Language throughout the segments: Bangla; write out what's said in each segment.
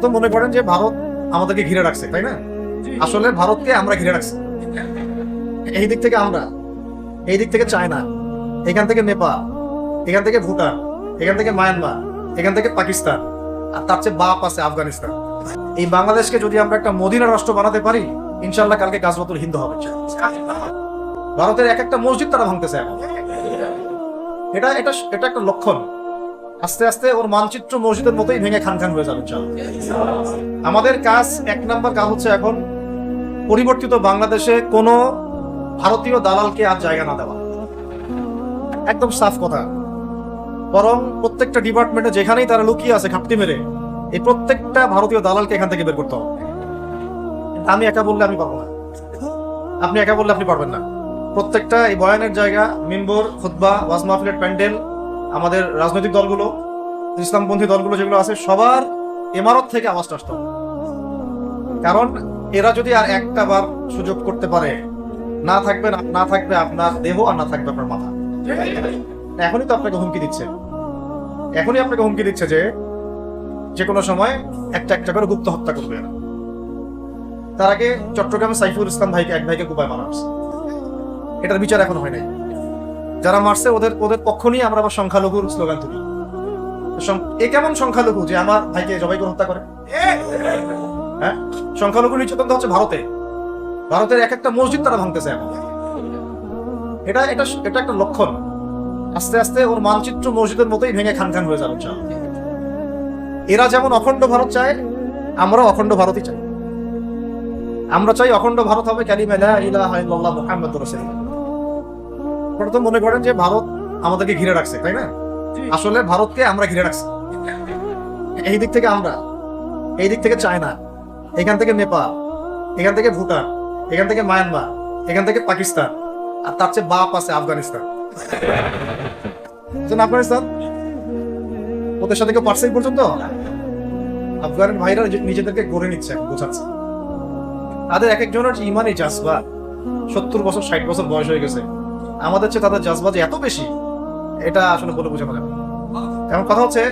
প্রথম মনে করেন যে ভারত আমাদেরকে ঘিরে রাখছে তাই না? আসলে ভারতকে আমরা ঘিরে রাখছি। এই দিক থেকে আমরা এই দিক থেকে চায়না এখান থেকে নেপাল এখান থেকে ভুটান এখান থেকে মায়ানমার এখান থেকে পাকিস্তান আর তার চেয়ে বাপ আছে আফগানিস্তান। এই বাংলাদেশকে যদি আমরা একটা মদিনা রাষ্ট্র বানাতে পারি ইনশাল্লাহ কালকে গাছবাতুল হিন্দু হবে। ভারতের এক একটা মসজিদ তারা ভাঙতেছে এখন। এটা এটা এটা একটা লক্ষণ। আস্তে আস্তে ওর মানচিত্র মসজিদের মতোই ভেঙে খান খান হয়ে যাবে, ইনশাআল্লাহ। আমাদের কাজ এক নাম্বার কাজ হচ্ছে এখন পরিবর্তিত বাংলাদেশে কোনো ভারতীয় দালালকে আর জায়গা না দেওয়া। একদম সাফ কথা। বরং প্রত্যেকটা ডিপার্টমেন্টে যেখানেই তারা লুকিয়ে আছে ঘাপটি মেরে, এই প্রত্যেকটা ভারতীয় দালালকে এখান থেকে বের করতে হবে। আমি একা বললে আমি পারব না। আপনি একা বললে আপনি পারবেন না। প্রত্যেকটা এই বয়ানের জায়গা, মিম্বর, খুতবা, ওয়াজ প্যান্ডেল আমাদের রাজনৈতিক দলগুলো, ইসলামপন্থী দলগুলো যেগুলো আছে, সবার ইমারত থেকে আওয়াজটা আসতে হবে। কারণ এরা যদি আর একটা বার সুযোগ করতে পারে, না থাকবে না- না থাকবে আপনার দেহ আর না থাকবে আপনার মাথা। এখনই তো আপনাকে হুমকি দিচ্ছে। এখনই আপনাকে হুমকি দিচ্ছে যে যে কোনো সময় একটা একটা করে গুপ্ত হত্যা করবে এরা। তার আগে চট্টগ্রামে সাইফুল ইসলাম ভাইকে, এক ভাইকে কুপায় মারা এটার বিচার এখন হয় নাই। যারা মারছে, ওদের ওদের পক্ষ নিয়ে আমরা আবার সংখ্যালঘুর স্লোগান তুলি। এ কেমন সংখ্যালঘু যে আমার ভাইকে জবাই করে হত্যা করে? হ্যাঁ? সংখ্যালঘু নির্যাতন হচ্ছে ভারতে। ভারতের এক একটা মসজিদ তারা ভাঙতেছে এখন। এটা এটা এটা একটা লক্ষণ। আস্তে আস্তে ওর মানচিত্র মসজিদের মতোই ভেঙে খান খান হয়ে যাবে এরা যেমন অখণ্ড ভারত চায়, আমরাও অখণ্ড ভারতই চাই। আমরা চাই অখণ্ড ভারত হবে কালিমা লা ইলাহা মুহাম্মাদুর রাসূলুল্লাহ। আপনারা তো মনে করেন যে ভারত আমাদেরকে ঘিরে রাখছে তাই না? আসলে ভারতকে আমরা ঘিরে রাখছি। এই দিক থেকে আমরা এই দিক থেকে চায়না এখান থেকে নেপাল এখান থেকে ভুটান এখান থেকে মায়ানমার এখান থেকে পাকিস্তান আর তার চেয়ে বাপ আছে আফগানিস্তান। আফগানিস্তান ওদের সাথে কেউ পারছে পর্যন্ত? আফগান ভাইরা নিজে- নিজেদেরকে গড়ে নিচ্ছে বোঝাচ্ছে। তাদের এক একজনের ইমানই জাজবা সত্তর বছর ষাট বছর বয়স হয়ে গেছে। আমাদের চেয়ে তাদের জাজবা যে এত বেশি, এটা আসলে বলে বোঝানো যাবে। এখন কথা হচ্ছে,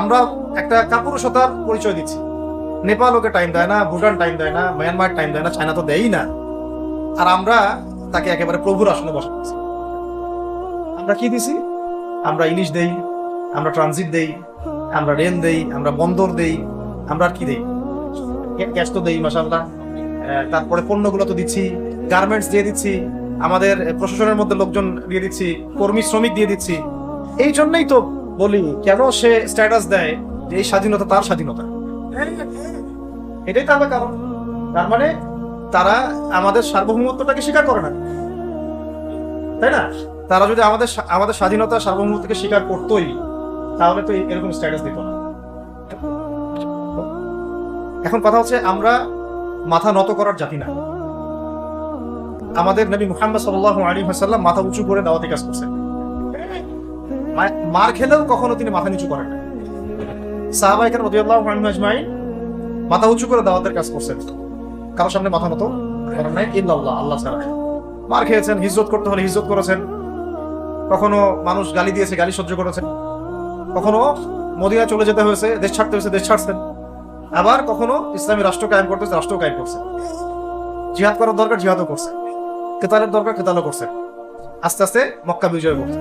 আমরা একটা কাপুরুষতার পরিচয় দিচ্ছি। নেপাল ওকে টাইম দেয় না, ভুটান টাইম দেয় না মায়ানমার টাইম দেয় না চায়না তো দেয়ই না। আর আমরা তাকে একেবারে প্রভুর আসনে বসাচ্ছি। আমরা কি দিছি? আমরা ইলিশ দেই, আমরা ট্রানজিট দেই, আমরা রেল দেই, আমরা বন্দর দেই, আমরা আর কি দেই? গ্যাস তো দেই মাসাল্লাহ তারপরে পণ্যগুলো তো দিচ্ছি গার্মেন্টস দিয়ে দিচ্ছি। আমাদের প্রশাসনের মধ্যে লোকজন দিয়ে দিচ্ছি, কর্মী, শ্রমিক দিয়ে দিচ্ছি। এই জন্যই তো বলি, কেন সে স্ট্যাটাস দেয় যে এই স্বাধীনতা তার স্বাধীনতা? এটাই তো কারণ। তার মানে তারা আমাদের সার্বভৌমত্বটাকে স্বীকার করে না। তাই না? তারা যদি আমাদের আমাদের স্বাধীনতা সার্বভৌমত্বকে স্বীকার করতোই, তাহলে তো এরকম স্ট্যাটাস দিত না। এখন কথা হচ্ছে আমরা মাথা নত করার জাতি না। আমাদের নবী মুহাম্মদ সাল্লাল্লাহু আলাইহি ওয়াসাল্লাম মাথা উঁচু করে দাওয়াতি কাজ করছেন। মার খেলেও কখনো তিনি মাথা নিচু করেন না সাহাবা এখানে রাদিয়াল্লাহু আজমাইন মাথা উঁচু করে দাওয়াতের কাজ করছেন। কারোর সামনে মাথা নত করেন নাই ইল্লাল্লাহ আল্লাহ ছাড়া। মার খেয়েছেন হিজরত করতে হলে হিজরত করেছেন। কখনো মানুষ গালি দিয়েছে গালি সহ্য করেছেন। কখনো মদিনা চলে যেতে হয়েছে দেশ ছাড়তে হয়েছে দেশ ছাড়ছেন। আবার কখনো ইসলামী রাষ্ট্র কায়েম করতে হয়েছে, রাষ্ট্র কায়েম করছে। জিহাদ করার দরকার জিহাদও করছে। কেতালের দরকার কেতালও করছে। আস্তে আস্তে মক্কা বিজয় করছে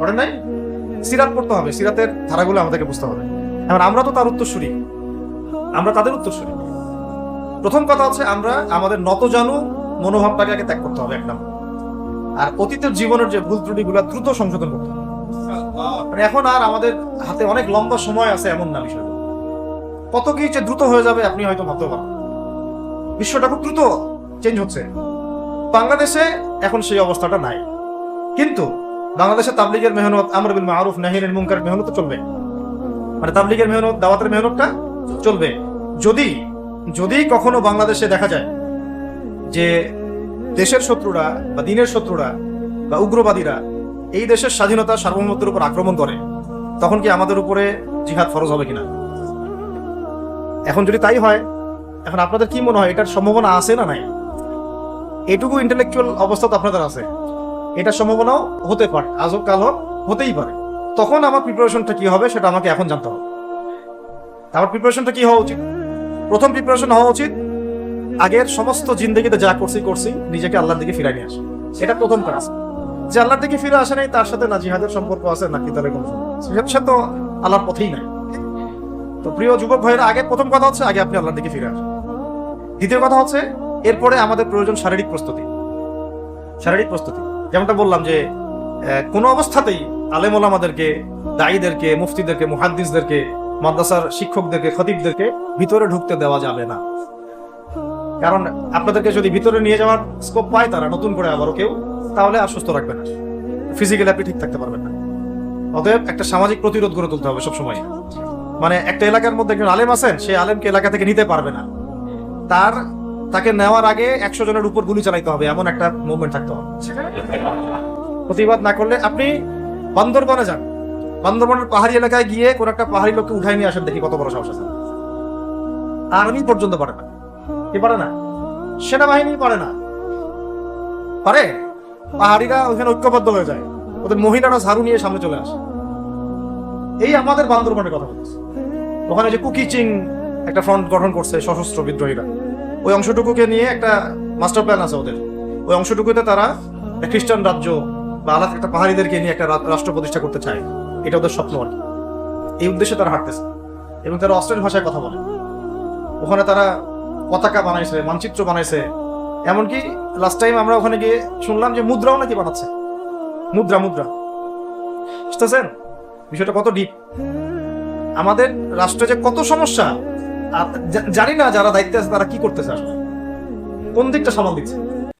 করেন নাই? সিরাত পড়তে হবে। সিরাতের ধারাগুলো আমাদেরকে বুঝতে হবে। এখন আমরা তো তার উত্তরসূরি। আমরা তাদের উত্তরসূরি। প্রথম কথা হচ্ছে আমরা আমাদের নত জানু মনোভাবটাকে আগে ত্যাগ করতে হবে, এক নম্বর। আর অতীতের জীবনের যে ভুল ত্রুটিগুলো দ্রুত সংশোধন করতে হবে। মানে এখন আর আমাদের হাতে অনেক লম্বা সময় আছে এমন না বিষয়টা। কত কি যে দ্রুত হয়ে যাবে আপনি হয়তো ভাবতে পারেন বিশ্বটা খুব দ্রুত চেঞ্জ হচ্ছে। বাংলাদেশে এখন সেই অবস্থাটা নাই। কিন্তু বাংলাদেশে তাবলিগের মেহনত আমর বিল মারুফ নাহিনের মুনকার মেহনত চলবে। মানে তাবলিগের মেহনত, দাওয়াতের মেহনতটা চলবে। যদি যদি কখনো বাংলাদেশে দেখা যায় যে দেশের শত্রুরা বা দিনের শত্রুরা বা উগ্রবাদীরা এই দেশের স্বাধীনতা, সার্বভৌমত্বের উপর আক্রমণ করে, তখন কি আমাদের উপরে জিহাদ ফরজ হবে কিনা? এখন যদি তাই হয়, এখন আপনাদের কি মনে হয়, এটার সম্ভাবনা আছে না নাই? এটুকু ইন্টেলেকচুয়াল অবস্থা তো আপনাদের আছে। এটার সম্ভাবনাও হতে পারে আজব কাল হতেই পারে। তখন আমার প্রিপারেশনটা কি হবে সেটা আমাকে এখন জানতে হবে। আমার প্রিপারেশনটা কি হওয়া উচিত? প্রথম প্রিপারেশন হওয়া উচিত, আগের সমস্ত জিন্দগিতে যা করছি করছি, নিজেকে আল্লাহর দিকে ফিরাই নিয়ে আসে। এটা প্রথম কাজ। যে আল্লাহর দিকে ফিরে আসে নাই, তার সাথে না জিহাদের সম্পর্ক আছে, না কিতালের কোনো সে তো আল্লাহর পথেই নাই। তো প্রিয় যুবক ভাইয়েরা, আগে প্রথম কথা হচ্ছে, আগে আপনি আল্লাহর দিকে ফিরে আসেন। দ্বিতীয় কথা হচ্ছে এরপরে আমাদের প্রয়োজন শারীরিক প্রস্তুতি। শারীরিক প্রস্তুতি। যেমনটা বললাম যে কোনো অবস্থাতেই আলেম ওলামাদেরকে দায়ীদেরকে মুফতিদেরকে, মুহাদ্দিসদেরকে, মাদ্রাসার শিক্ষকদেরকে, খতিবদেরকে ভিতরে ঢুকতে দেওয়া যাবে না। কারণ আপনাদেরকে যদি ভিতরে নিয়ে যাওয়ার স্কোপ পায় তারা, নতুন করে আবারও কেউ, তাহলে আর সুস্থ রাখবে না। ফিজিক্যালি আপনি ঠিক থাকতে পারবেন না। অতএব একটা সামাজিক প্রতিরোধ গড়ে তুলতে হবে সবসময়। মানে একটা এলাকার মধ্যে একজন আলেম আছেন সেই আলেমকে এলাকা থেকে নিতে পারবে না। তার তাকে নেওয়ার আগে একশো জনের উপর গুলি চালাইতে হবে, এমন একটা মুভমেন্ট থাকতে হবে। প্রতিবাদ না করলে আপনি বান্দরবনে যান। বান্দরবনের পাহাড়ি এলাকায় গিয়ে কোন একটা পাহাড়ি লোককে উঠাই নিয়ে আসেন দেখি কত বড় সাহস আছে। আর্মি পর্যন্ত পারে না। কি পারে না? সেনাবাহিনী পারে না। পারে। পাহাড়িরা ওখানে ঐক্যবদ্ধ হয়ে যায়। ওদের মহিলারা ঝাড়ু নিয়ে সামনে চলে আসে। এই আমাদের বান্দরবনের কথা বলতেছে। ওখানে যে কুকি চিং একটা ফ্রন্ট গঠন করছে সশস্ত্র বিদ্রোহীরা। ওই অংশটুকুকে নিয়ে একটা মাস্টার প্ল্যান আছে ওদের। ওই অংশটুকুতে তারা খ্রিস্টান রাজ্য বা আলাদা একটা পাহাড়িদেরকে নিয়ে একটা রাষ্ট্র প্রতিষ্ঠা করতে চায়। এটা ওদের স্বপ্ন আর এই উদ্দেশ্যে তারা হাঁটতেছে এবং তারা অস্ট্রেলিয়ান ভাষায় কথা বলে। ওখানে তারা পতাকা বানাইছে, মানচিত্র বানাইছে। এমনকি লাস্ট টাইম আমরা ওখানে গিয়ে শুনলাম যে মুদ্রাও নাকি বানাচ্ছে। মুদ্রা মুদ্রা। বুঝতেছেন? বিষয়টা কত ডিপ আমাদের রাষ্ট্রে যে কত সমস্যা জানি না যারা দায়িত্বে আছে তারা কি করতেছে আসলে? কোন দিকটা সামাল দিচ্ছে?